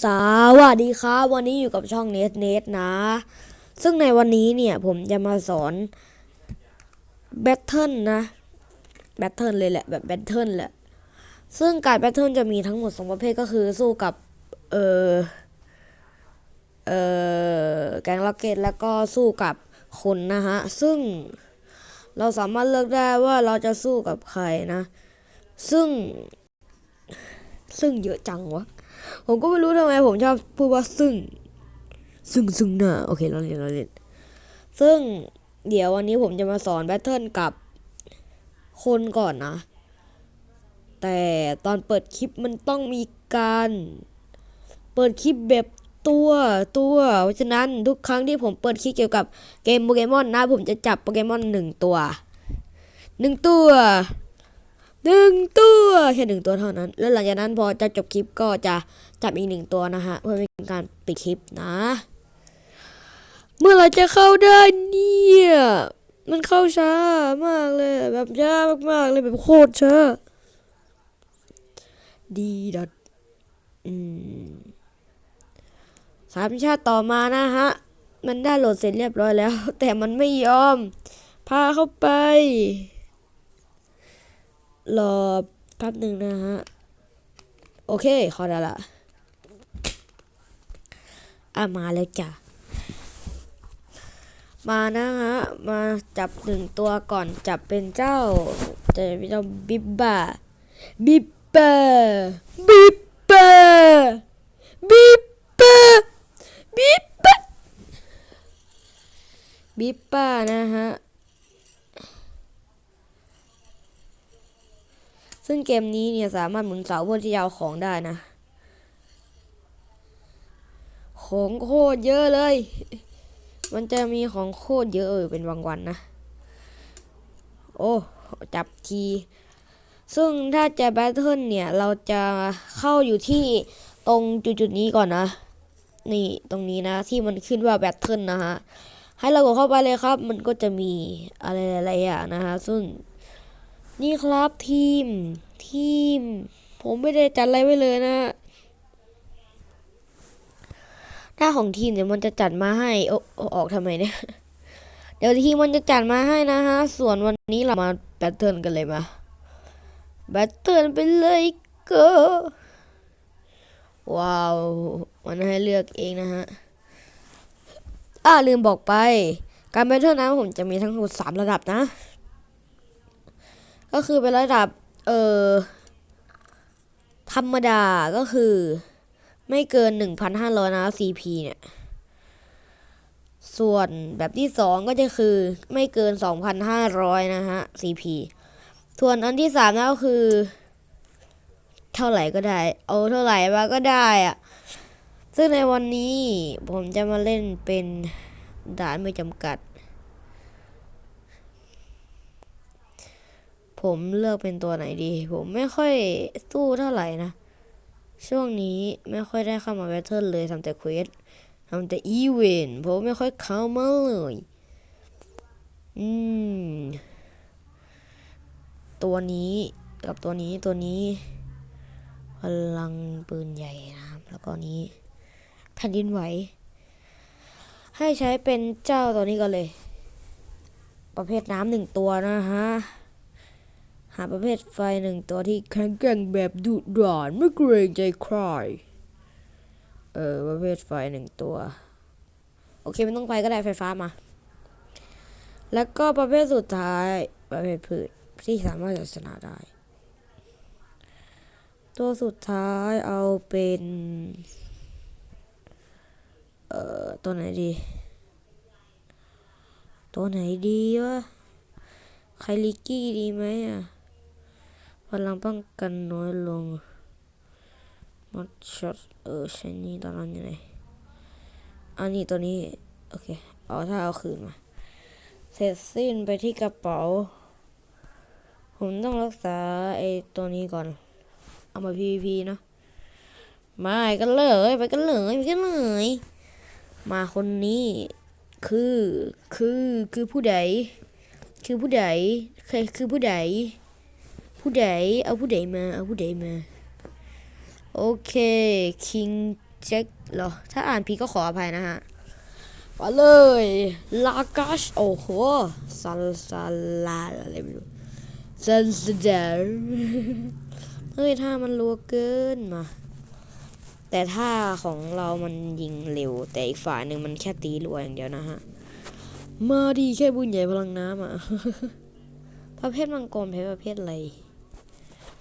สวัสดีครับ วันนี้อยู่กับช่องเนสเนสนะ ซึ่งในวันนี้เนี่ยผมจะมาสอนแบทเทิลนะแบทเทิลเลยแหละแบบแบทเทิลแหละ ซึ่งการแบทเทิลจะมีทั้งหมดสองประเภทก็คือสู้กับเออเออแกงล็อกเก็ตแล้วก็สู้กับคนนะฮะ ซึ่งเราสามารถเลือกได้ว่าเราจะสู้กับใครนะ ซึ่งซึ่งเยอะจังวะ ผมก็ไม่รู้ทำไมผมชอบพูดว่าซึ่ง ซึ่งซึ่งหน้าโอเคเราเรียนเราเรียนซึ่งเดี๋ยววันนี้ผมจะมาสอนแบทเทิลกับคนก่อนนะ แต่ตอนเปิดคลิปมันต้องมีการ เปิดคลิปแบบตัวตัวเพราะฉะนั้นทุกครั้งที่ผมเปิดคลิปเกี่ยวกับเกมโปเกมอนนะ ผมจะจับโปเกมอนหนึ่งตัวหนึ่งตัว หนึ่งตัวแค่หนึ่งตัวเท่านั้น แล้วหลังจากนั้นพอจะจบคลิปก็จะจับอีกหนึ่งตัวนะฮะเพื่อเป็นการปิดคลิปนะ เมื่อไหรจะเข้าได้เนี่ยมันเข้าช้ามากเลย แบบช้ามากๆเลยแบบโคตรช้าดีดัดอืมสามชาติต่อมานะฮะ มันได้โหลดเสร็จเรียบร้อยแล้ว แต่มันไม่ยอม พาเข้าไป รอแป๊บหนึ่งนะฮะ โอเคขอได้ละอะมาแล้วจ้ะ มานะฮะ มาจับหนึ่งตัวก่อนจับเป็นเจ้าจะเป็นเจ้าบิบบ้าบิบเบอร์บิบเบอร์บิบเบอร์บิบเบอร์บิบบ้านะฮะ ซึ่งเกมนี้เนี่ยสามารถหมุนเสาเพื่อที่จะเอาของได้นะ ของโคตรเยอะเลย มันจะมีของโคตรเยอะเออเป็นบางวันนะ โอ้ จับที ซึ่งถ้าจะแบทเทิลเนี่ย เราจะเข้าอยู่ที่ตรงจุดๆนี้ก่อนนะ นี่ตรงนี้นะ ที่มันขึ้นว่าแบทเทิลนะฮะให้เรากดเข้าไปเลยครับ มันก็จะมีอะไรหลายๆอย่างนะฮะ ซึ่ง นี่ครับทีม ทีม ผมไม่ได้จัดอะไรไว้เลยนะหน้าของทีมเดี๋ยวมันจะจัดมาให้โอโอ้ออกทำไมเนี่ย เดี๋ยวทีมมันจะจัดมาให้นะฮะ ส่วนวันนี้เรามาแบทเทิลกันเลยมาแบทเทิลไปเลยก็ว้าว มันให้เลือกเองนะฮะ อ่าลืมบอกไป การแบทเทิลนะผมจะมีทั้งหมดสามระดับนะ ก็คือเป็นระดับ เอ่อ ธรรมดาก็คือ ไม่เกิน 1,500 นะ CP เนี่ย ส่วนแบบที่สองก็จะคือไม่เกิน 2,500 นะฮะ CP ส่วนอันที่สามนะก็คือ เท่าไหร่ก็ได้ เอาเท่าไหร่มาก็ได้อะซึ่งในวันนี้ผมจะมาเล่นเป็นด่านไม่จำกัด ผมเลือกเป็นตัวไหนดี ผมไม่ค่อยสู้เท่าไหร่นะ ช่วงนี้ไม่ค่อยได้เข้ามาแบทเทิลเลยทำแต่เควสทำแต่อีเวนต์ผมไม่ค่อยเข้ามาเลย อืม ตัวนี้กับตัวนี้ตัวนี้ พลังปืนใหญ่นะครับ แล้วก็นี้แผ่นดินไหว ให้ใช้เป็นเจ้าตัวนี้ก็เลย ประเภทน้ำหนึ่งตัวนะฮะ หาประเภทไฟหนึ่งตัวที่แข็งแกร่งแบบดุด่านไม่เกรงใจใคร เออ ประเภทไฟหนึ่งตัว โอเคไม่ต้องไฟก็ได้ไฟฟ้ามา แล้วก็ประเภทสุดท้าย ประเภทพืชที่สามารถจะชนะได้ ตัวสุดท้ายเอาเป็น เอ่อ ตัวไหนดี ตัวไหนดีวะไคลิกี้ดีไหมอะ พลังป้องกันน้อยลงมัดช็อตเออใช่นี่ตอนนั้นยังไงอันนี้ตัวนี้ โอเค เอาถ้าเอาคืนมา เสร็จสิ้นไปที่กระเป๋า ผมต้องรักษาไอ้ตัวนี้ก่อน เอามา PVP เนาะมากันเลยไปกันเลยไปกันเลย มาคนนี้คือคือคือผู้ใด คือผู้ใดใครคือผู้ใด ผู้ใดเอาผู้ใดมาเอาผู้ใดมาโอเคคิง project เหรอ ถ้าอ่านผิดก็ขออภัยนะฮะมาเลยลากัชโอ้โหซัลซาลาอะไรไม่รู้ซันสเดอร์เฮ้ยถ้ามันรัวเกินมา แต่ถ้าของเรามันยิงเร็ว แต่อีกฝ่ายหนึ่งมันแค่ตีรัวอย่างเดียวนะฮะ มาดีแค่บุญใหญ่พลังน้ำอะ ประเภทมังกรแพ้ประเภทอะไร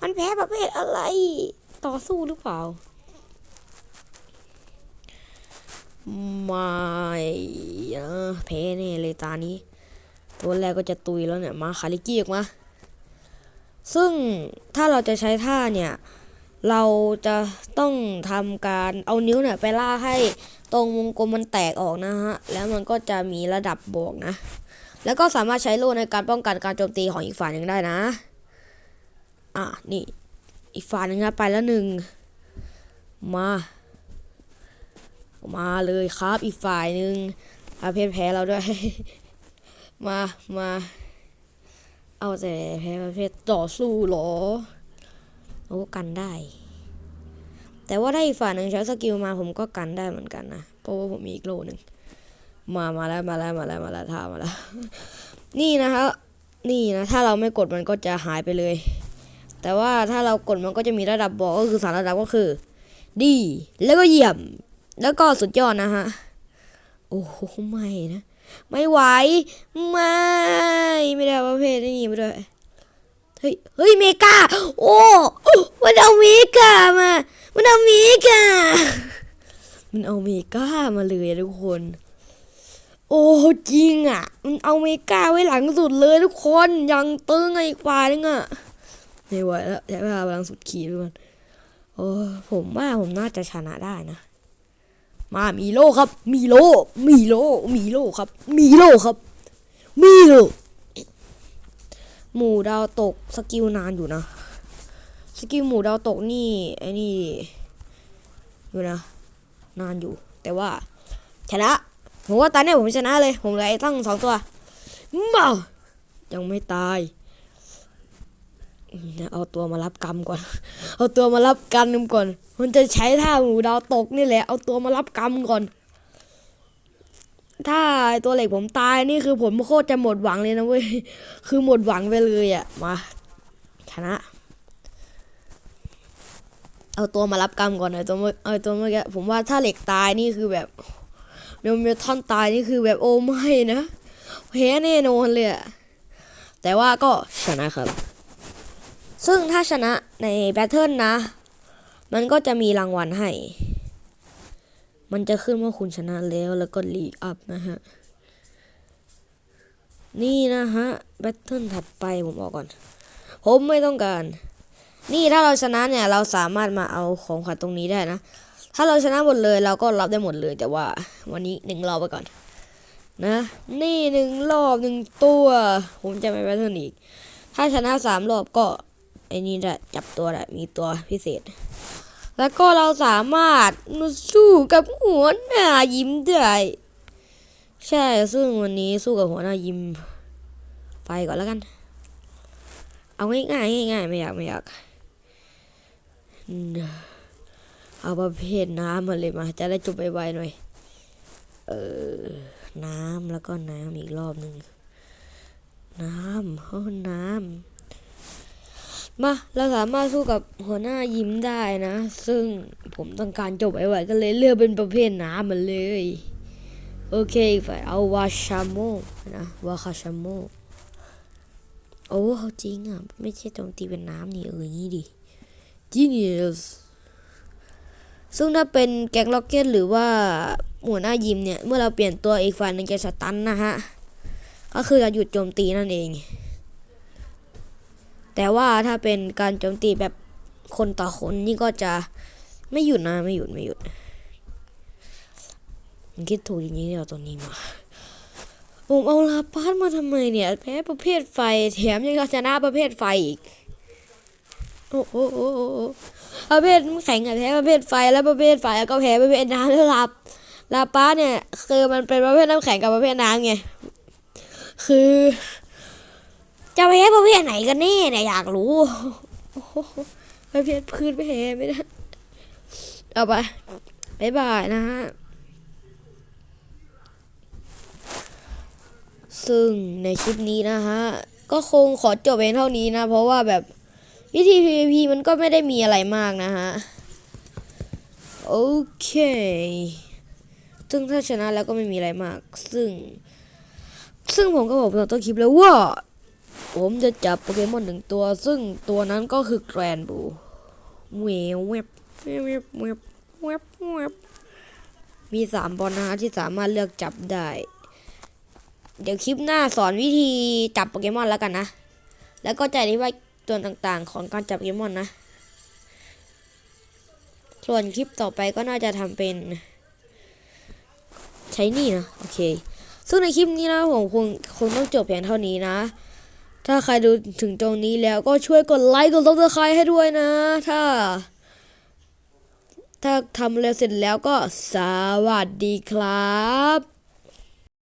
มันแพ้ประเภทอะไร ต่อสู้หรือเปล่า ไม่นะแพ้แน่เลยตานี้ ตัวแรกก็จะตุยแล้วเนี่ย มาคาริกี้ออกมา ซึ่งถ้าเราจะใช้ท่าเนี่ย เราจะต้องทำการเอานิ้วเนี่ยไปล่าให้ตรงวงกลมมันแตกออกนะฮะ แล้วมันก็จะมีระดับบวกนะ แล้วก็สามารถใช้โล่ในการป้องกันการโจมตีของอีกฝ่ายหนึ่งได้นะ อะนี่ อีกฝ่ายหนึ่งนะไปแล้วหนึ่งมา มาเลยครับ อีกฝ่ายหนึ่งอาเพศแพ้เราด้วย มามา เอาแต่แพ้ประเภทต่อสู้เหรอโอ้กันได้ แต่ว่าถ้อีกฝ่ายหนึ่งใช้สกิลมาผมก็กันได้เหมือนกันนะเพราะว่าผมมีอีกโลหนึ่งมามาแล้วมาแล้วมาแล้วมาแล้วท่ามาแล้ว นี่นะครับนี่นะ ถ้าเราไม่กดมันก็จะหายไปเลย แต่ว่าถ้าเรากดมันก็จะมีระดับบอกก็คือสามระดับก็คือ ดี แล้วก็เยี่ยม แล้วก็สุดยอดนะฮะ โอ้โหไม่นะ ไม่ไหว ไม่ ไม่ได้ประเภทนี้ไม่ได้เฮ้ย เฮ้ยเมกา โอ้มันเอาเมกามา มันเอาเมกา มันเอาเมกามาเลยทุกคน โอ้จริงอะ มันเอาเมกาไว้หลังสุดเลยทุกคน ยังตึงไอ้ควายนึงอะ ไม่ไหวแล้วใช้เวลาพลังสุดขีดทุกคนโอ้ผมว่าผมน่าจะชนะได้นะ มามีโลครับ มีโล มีโล มีโลครับ มีโลครับ มีโล หมู่ดาวตกสกิลนานอยู่นะ สกิลหมู่ดาวตกนี่ไอ้นี่อยู่นะ นานอยู่ แต่ว่าชนะผมว่าตอนนี้ผมชนะเลย ผมเหลือไอ้ตั้งสองตัวมายังไม่ตาย เอาตัวมารับกรรมก่อน เอาตัวมารับกรรมก่อน มันจะใช้ท่าหมูดาวตกนี่แหละ เอาตัวมารับกรรมก่อน ถ้าตัวเหล็กผมตายนี่คือผมโคตรจะหมดหวังเลยนะเว้ย คือหมดหวังไปเลยอะ่ะ มาชนะ เอาตัวมารับกรรมก่อนไอ้ตัวเอาตัวเมื่อกี้ผมว่าถ้าเหล็กตายนี่คือแบบเดยวเมทอนตายนี่คือแบบโอ้ไม่นะแพ้แน่นอนเลยอะแต่ว่าก็ชนะครับ ซึ่งถ้าชนะในแบทเทิลนะ มันก็จะมีรางวัลให้ มันจะขึ้นว่าคุณชนะแล้วแล้วก็ลีกอัพนะฮะ นี่นะฮะแบทเทิลถัดไปผมบอกก่อน ผมไม่ต้องการ นี่ถ้าเราชนะเนี่ยเราสามารถมาเอาของขวัญตรงนี้ได้นะ ถ้าเราชนะหมดเลยเราก็รับได้หมดเลย แต่ว่าวันนี้หนึ่งรอบไปก่อนนะนี่หนึ่งรอบหนึ่งตัว ผมจะไม่แบทเทิลอีก ถ้าชนะสามรอบก็ ไอ้นี่ได้จับตัวได้มีตัวพิเศษ แล้วก็เราสามารถสู้กับหัวหน้ายิ้มได้ใช่ซึ่งวันนี้สู้กับหัวหน้ายิ้มไฟก่อนแล้วกัน เอาง่ายๆง่ายไม่อยากไม่อยากเอาประเภทน้ำมาเลยมา จะได้จบไปไวหน่อย เออ น้ำแล้วก็น้ำอีกรอบหนึ่ง น้ำโอ้น้ำ มาเราสามารถสู้กับหัวหน้ายิ้มได้นะ ซึ่งผมต้องการจบไวๆก็เลยเลือกเป็นประเภทน้ำมาเลย โอเคฝ่ายเอาวาชาโมนะวาคาชาโมโอ้เขาจริงอะ ไม่ใช่โจมตีเป็นน้ำนี่เออนี่ดิ genius ซึ่งถ้าเป็นแก๊งล็อกเก็ตหรือว่าหัวหน้ายิมเนี่ย เมื่อเราเปลี่ยนตัวอีกฝ่ายหนึ่งจะสตันนะฮะ ก็คือจะหยุดโจมตีนั่นเอง แต่ว่าถ้าเป็นการโจมตีแบบคนต่อคนนี่ก็จะไม่หยุดนะไม่หยุดไม่หยุดมันคิดถูกจริงๆที่เอาตัวนี้มาผมเอาลาปาสมาทำไมเนี่ยแพ้ประเภทไฟแถมยังชนะประเภทไฟอีกโอ้โหประเภทแข็งอะแพ้ประเภทไฟแล้วประเภทไฟก็แพ้ประเภทน้ำแล้วลาลาปาสเนี่ยคือมันเป็นประเภทน้ำแข็งกับประเภทน้ำไงคือ จะแพ้ประเภทไหนกันแน่เนี่ยอยากรู้ประเภทพื้นไม่แพ้ไม่ได้เอาไปบ๊ายบายนะฮะ ซึ่งในคลิปนี้นะฮะ ก็คงขอจบเพียงเท่านี้นะ เพราะว่าแบบวิธี PVP มันก็ไม่ได้มีอะไรมากนะฮะ โอเค ซึ่งถ้าชนะแล้วก็ไม่มีอะไรมาก ซึ่ง ซึ่งผมก็บอกตอนต้นคลิปแล้วว่า ผมจะจับโปเกมอนหนึ่งตัว ซึ่งตัวนั้นก็คือแกรนบูเวเว็บเว็บเว็บเว็บเว็บเว็บมีสามบอลนะฮะที่สามารถเลือกจับได้ เดี๋ยวคลิปหน้าสอนวิธีจับโปเกมอนแล้วกันนะ แล้วก็จะอธิบายตัวต่างๆ ของการจับโปเกมอนนะ ส่วนคลิปต่อไปก็น่าจะทำเป็น ใช้นี่นะ โอเค ซึ่งในคลิปนี้นะผมคงคงต้องจบเพียงเท่านี้นะ ถ้าใครดูถึงตรงนี้แล้วก็ช่วยกดไลค์กดซับสไครต์ให้ด้วยนะ ถ้า ถ้าทำแล้วเสร็จแล้วก็สวัสดีครับ